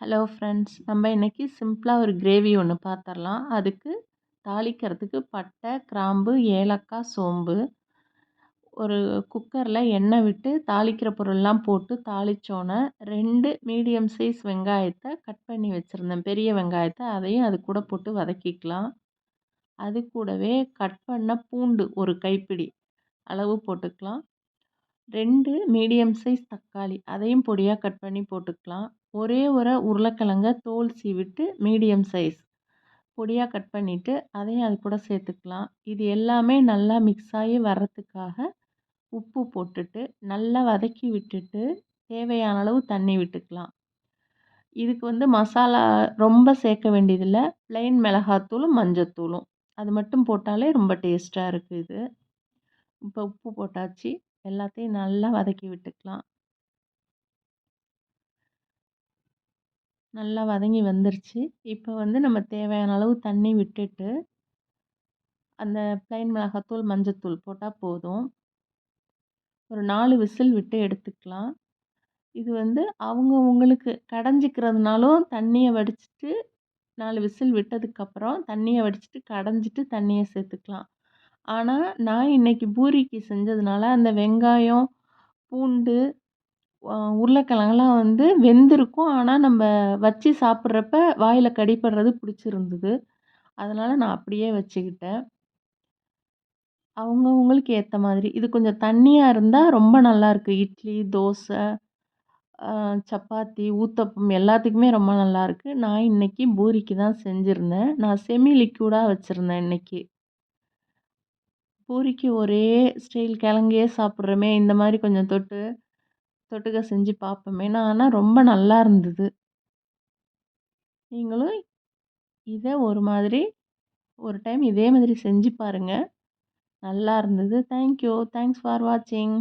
Hello friends நம்ம இன்றைக்கி சிம்பிளாக ஒரு கிரேவி ஒன்று பார்த்துடலாம் அதுக்கு தாளிக்கிறதுக்கு பட்டை கிராம்பு ஏலக்காய் சோம்பு. ஒரு குக்கரில் எண்ணெய் விட்டு தாளிக்கிற பொருள்லாம் போட்டு தாளித்தோன்னே ரெண்டு மீடியம் சைஸ் வெங்காயத்தை கட் பண்ணி வச்சுருந்தேன். பெரிய வெங்காயத்தை அதையும் அது கூட போட்டு வதக்கிக்கலாம். அது கூடவே கட் பண்ண பூண்டு ஒரு கைப்பிடி அளவு போட்டுக்கலாம். ரெண்டு மீடியம் சைஸ் தக்காளி அதையும் பொடியாக கட் பண்ணி போட்டுக்கலாம். ஒரே ஒரு உருளைக்கிழங்க தோல் சீவிட்டு மீடியம் சைஸ் பொடியாக கட் பண்ணிவிட்டு அதையும் அது கூட சேர்த்துக்கலாம். இது எல்லாமே நல்லா மிக்ஸ் ஆகி வர்றதுக்காக உப்பு போட்டுட்டு நல்லா வதக்கி விட்டுட்டு தேவையான அளவு தண்ணி விட்டுக்கலாம். இதுக்கு வந்து மசாலா ரொம்ப சேர்க்க வேண்டியதில்லை. ப்ளைன் மிளகாத்தூளும் மஞ்சத்தூளும். அது மட்டும் போட்டாலே ரொம்ப டேஸ்ட்டாக இருக்குது இது. இப்போ உப்பு போட்டாச்சு. எல்லாத்தையும் நல்லா வதக்கி விட்டுக்கலாம். நல்லா வதங்கி வந்துருச்சு. இப்போ வந்து நம்ம தேவையான அளவு தண்ணி விட்டுட்டு அந்த ப்ளைன் மிளகாத்தூள் மஞ்சத்தூள் போட்டால் போதும். ஒரு நாலு விசில் விட்டு எடுத்துக்கலாம். இது வந்து அவங்க உங்களுக்கு கடைஞ்சிக்கிறதுனாலும் தண்ணியை வடிச்சிட்டு நாலு விசில் விட்டதுக்கப்புறம் தண்ணியை வடிச்சிட்டு கடைஞ்சிட்டு தண்ணியை சேர்த்துக்கலாம். ஆனால் நான் இன்றைக்கி பூரிக்கு செஞ்சதுனால அந்த வெங்காயம் பூண்டு உருளைக்கிழங்குலாம் வந்து வெந்திருக்கும். ஆனால் நம்ம வச்சு சாப்பிட்றப்ப வாயில் கடிப்படுறது பிடிச்சிருந்தது. அதனால் நான் அப்படியே வச்சுக்கிட்டேன். அவங்கவுங்களுக்கு ஏற்ற மாதிரி. இது கொஞ்சம் தண்ணியாக இருந்தால் ரொம்ப நல்லாயிருக்கு இட்லி தோசை சப்பாத்தி ஊத்தப்பம் எல்லாத்துக்குமே ரொம்ப நல்லாயிருக்கு நான் இன்றைக்கி பூரிக்கு தான் செஞ்சுருந்தேன். நான் செமி லிக்யூடாக வச்சுருந்தேன் இன்றைக்கி பூரிக்கு ஒரே ஸ்டைல் கிழங்கே சாப்பிட்றோமே இந்த மாதிரி கொஞ்சம் தொட்டு தொட்டுக்க செஞ்சு பார்ப்போமே நான் ஆனால் ரொம்ப நல்லா இருந்தது. நீங்களும் இதை ஒரு மாதிரி ஒரு டைம் இதே மாதிரி செஞ்சு பாருங்கள் நல்லா இருந்தது. தேங்க்யூ தேங்க்ஸ் ஃபார் வாட்சிங்